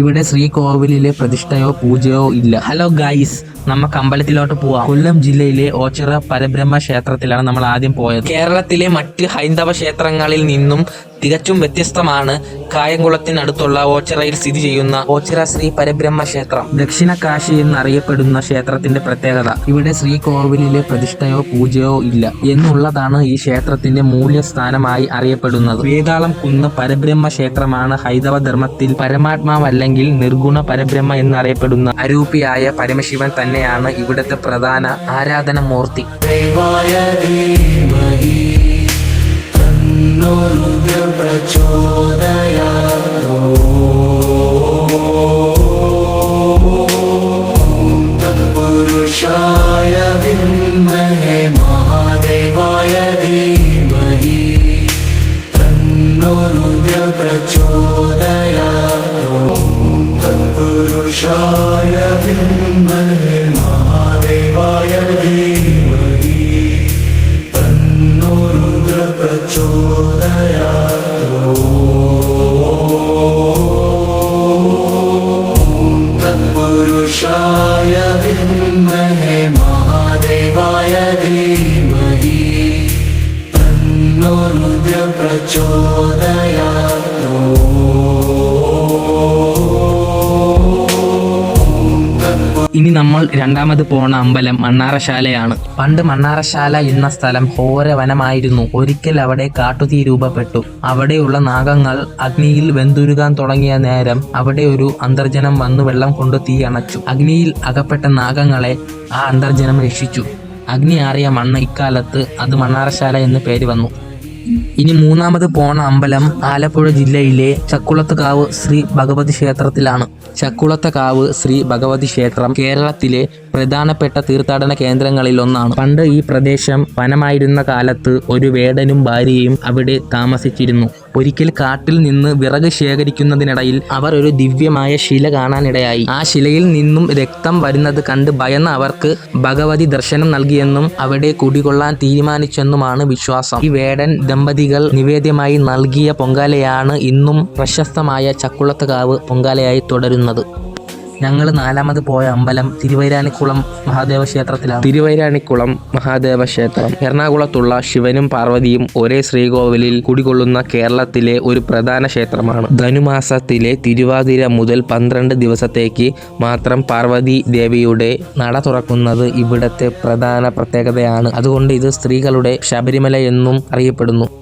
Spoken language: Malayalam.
ഇവിടെ ശ്രീകോവിലിലെ പ്രതിഷ്ഠയോ പൂജയോ ഇല്ല. ഹലോ ഗൈസ് നമുക്ക് അമ്പലത്തിലോട്ട് പോവാം. കൊല്ലം ജില്ലയിലെ ഓച്ചിറ പരബ്രഹ്മ ക്ഷേത്രത്തിലാണ് നമ്മൾ ആദ്യം പോയത്. കേരളത്തിലെ മറ്റ് ഹൈന്ദവ ക്ഷേത്രങ്ങളിൽ നിന്നും തികച്ചും വ്യത്യസ്തമാണ് കായംകുളത്തിനടുത്തുള്ള ഓച്ചിറയിൽ സ്ഥിതി ചെയ്യുന്ന ഓച്ചിറ ശ്രീ പരബ്രഹ്മ ക്ഷേത്രം. ദക്ഷിണ കാശി എന്നറിയപ്പെടുന്ന ക്ഷേത്രത്തിന്റെ പ്രത്യേകത ഇവിടെ ശ്രീ കോവിലിലെ പ്രതിഷ്ഠയോ പൂജയോ ഇല്ല എന്നുള്ളതാണ് ഈ ക്ഷേത്രത്തിന്റെ മൂല്യസ്ഥാനമായി അറിയപ്പെടുന്നത്. വേതാളം കുന്ന് പരബ്രഹ്മ ക്ഷേത്രമാണ് ഹൈന്ദവ ധർമ്മത്തിൽ പരമാത്മാവല്ലെങ്കിൽ നിർഗുണ പരബ്രഹ്മ എന്നറിയപ്പെടുന്ന അരൂപിയായ പരമശിവൻ തന്നെയാണ് ഇവിടുത്തെ പ്രധാന ആരാധന മൂർത്തി ോ പ്രചോദയാ പുരുഷായ വിമ്മലെ മഹാദേവായ ധീമഹി തന്നോരുദ്ര പ്രചോദയാത്രോ തത്പുരുഷായ വിമ്മലെ മഹാദേവായ ധീമഹി തന്നോരുദ്ര പ്രചോദയാ ഇനി നമ്മൾ രണ്ടാമത് പോണ അമ്പലം മണ്ണാറശാലയാണ്. പണ്ട് മണ്ണാറശാല എന്ന സ്ഥലം ഘോരവനമായിരുന്നു. ഒരിക്കൽ അവിടെ കാട്ടുതീ രൂപപ്പെട്ടു. അവിടെയുള്ള നാഗങ്ങൾ അഗ്നിയിൽ വെന്തുരുകാൻ തുടങ്ങിയ നേരം അവിടെ ഒരു അന്തർജനം വന്നു വെള്ളം കൊണ്ട് തീ അണച്ചു. അഗ്നിയിൽ അകപ്പെട്ട നാഗങ്ങളെ ആ അന്തർജനം രക്ഷിച്ചു. അഗ്നി ആറിയ മണ്ണ് ഇക്കാലത്ത് അത് മണ്ണാറശാല എന്ന് പേര് വന്നു. ഇനി മൂന്നാമത് പോണ അമ്പലം ആലപ്പുഴ ജില്ലയിലെ ചക്കുളത്തുകാവ് ശ്രീ ഭഗവതി ക്ഷേത്രത്തിലാണ്. ചക്കുളത്തക്കാവ് ശ്രീ ഭഗവതി ക്ഷേത്രം കേരളത്തിലെ പ്രധാനപ്പെട്ട തീർത്ഥാടന കേന്ദ്രങ്ങളിൽ ഒന്നാണ്. പണ്ട് ഈ പ്രദേശം വനമായിരുന്ന കാലത്ത് ഒരു വേടനും ഭാര്യയും അവിടെ താമസിച്ചിരുന്നു. ഒരിക്കൽ കാട്ടിൽ നിന്ന് വിറക് ശേഖരിക്കുന്നതിനിടയിൽ അവർ ഒരു ദിവ്യമായ ശില കാണാനിടയായി. ആ ശിലയിൽ നിന്നും രക്തം വരുന്നത് കണ്ട് ഭയന്ന അവർക്ക് ഭഗവതി ദർശനം നൽകിയെന്നും അവിടെ കുടികൊള്ളാൻ തീരുമാനിച്ചെന്നുമാണ് വിശ്വാസം. ഈ വേടൻ ദമ്പതികൾ നിവേദ്യമായി നൽകിയ പൊങ്കാലയാണ് ഇന്നും പ്രശസ്തമായ ചക്കുളത്തുകാവ് പൊങ്കാലയായി തുടരുന്നത്. ഞങ്ങൾ നാലാമത് പോയ അമ്പലം തിരുവൈരാണിക്കുളം മഹാദേവ ക്ഷേത്രത്തിലാണ്. തിരുവൈരാണിക്കുളം മഹാദേവ ക്ഷേത്രം. എറണാകുളത്തുള്ള ശിവനും പാർവതിയും ഒരേ ശ്രീകോവിലിൽ കുടികൊള്ളുന്ന കേരളത്തിലെ ഒരു പ്രധാന ക്ഷേത്രമാണ്. ധനുമാസത്തിലെ തിരുവാതിര മുതൽ പന്ത്രണ്ട് ദിവസത്തേക്ക് മാത്രം പാർവതി ദേവിയുടെ നട തുറക്കുന്നത് ഇവിടത്തെ പ്രധാന പ്രത്യേകതയാണ്. അതുകൊണ്ട് ഇത് സ്ത്രീകളുടെ ശബരിമല എന്നും അറിയപ്പെടുന്നു.